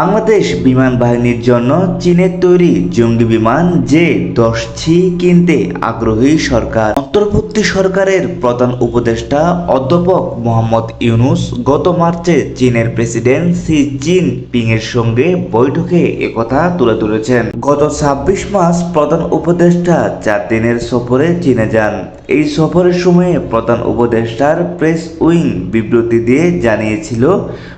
বাংলাদেশ বিমান বাহিনীর জন্য চীনের তৈরি জঙ্গি বিমান যে দশ ছি কিনতে আগ্রহী সরকার। অন্তর্বর্তী সরকারের প্রধান উপদেষ্টা অধ্যাপক মোহাম্মদ ইউনুস গত মার্চে চীনের প্রেসিডেন্ট সি জিনপিং এর সঙ্গে বৈঠকে একথা তুলে ধরেছেন। গত ছাব্বিশ মাস প্রধান উপদেষ্টা চার দিনের সফরে চীনে যান। এই সফরের সময়ে প্রধান উপদেষ্টার প্রেস উইং বিবৃতি দিয়ে জানিয়েছিল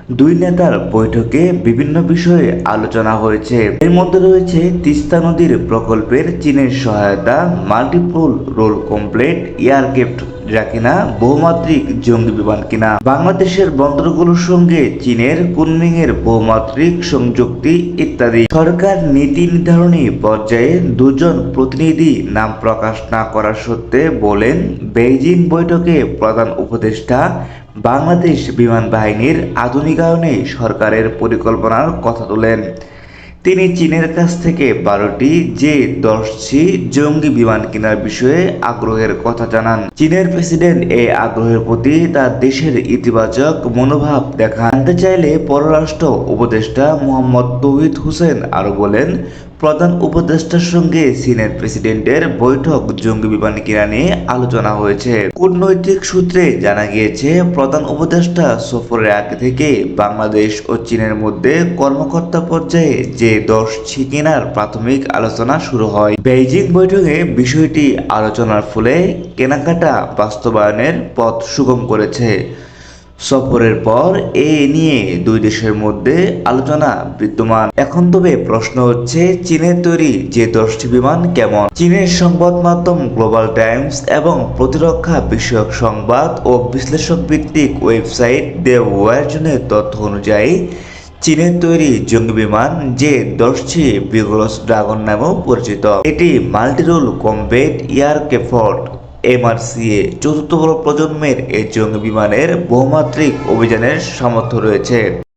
দুই নেতার বৈঠকে বিভিন্ন বিষয়ে আলোচনা হয়েছে। এর মধ্যে রয়েছে তিস্তা নদীর প্রকল্পের চীনের সহায়তা মাল্টিপল রোল কমপ্লেট এয়ারক্রাফট যা কিনা বহুমাত্রিক জঙ্গি বিমান কিনা, বাংলাদেশের বন্দরগুলোর সঙ্গে চীনের কুনমিং এর বহুমাত্রিক সংযুক্তি ইত্যাদি। সরকার নীতি নির্ধারণী পর্যায়ে দুজন প্রতিনিধি নাম প্রকাশ না করার সত্ত্বে বলেন, বেইজিং বৈঠকে প্রধান উপদেষ্টা বাংলাদেশ বিমান বাহিনীর আধুনিকায়নে সরকারের পরিকল্পনার কথা তোলেন। তিনি চীনের কাছ থেকে বারোটি যে দশটি জঙ্গি বিমান কেনার বিষয়ে আগ্রহের কথা জানান। চীনের প্রেসিডেন্ট এই আগ্রহের প্রতি তার দেশের ইতিবাচক মনোভাব দেখান। চাইলে পররাষ্ট্র উপদেষ্টা মোহাম্মদ তৌহিদ হোসেন আরও বলেন প্রধান উপদেষ্টার সঙ্গে চীনের প্রেসিডেন্টের বৈঠক জঙ্গি বিমান কিনা নিয়ে আলোচনা হয়েছে। কূটনৈতিক সূত্রে জানা গিয়েছে, প্রধান উপদেষ্টা সফরের আগে থেকে বাংলাদেশ ও চীনের মধ্যে কর্মকর্তা পর্যায়ে যে দশ কেনার প্রাথমিক আলোচনা শুরু হয়। বেইজিং বৈঠকে বিষয়টি আলোচনার ফলে কেনাকাটা বাস্তবায়নের পথ সুগম করেছে। সফরের পর এ নিয়ে দুই দেশের মধ্যে আলোচনা বিদ্যমান। এখন তবে প্রশ্ন হচ্ছে চীনের তৈরি যে দশটি বিমান কেমন? চীনের সংবাদ মাধ্যম গ্লোবাল টাইমস এবং প্রতিরক্ষা বিষয়ক সংবাদ ও বিশ্লেষক ভিত্তিক ওয়েবসাইট দ্য ওয়ারজনের তথ্য অনুযায়ী চীনের তৈরি জঙ্গি বিমান যে দশটি বিগলস ড্রাগন নামেও পরিচিত, এটি মাল্টিরোল কমবেট এয়ারক্রাফট এমআরসিএ চতুর্থ প্রজন্মের এই জঙ্গি বিমানের বহুমাত্রিক অভিযানের সামর্থ্য রয়েছে।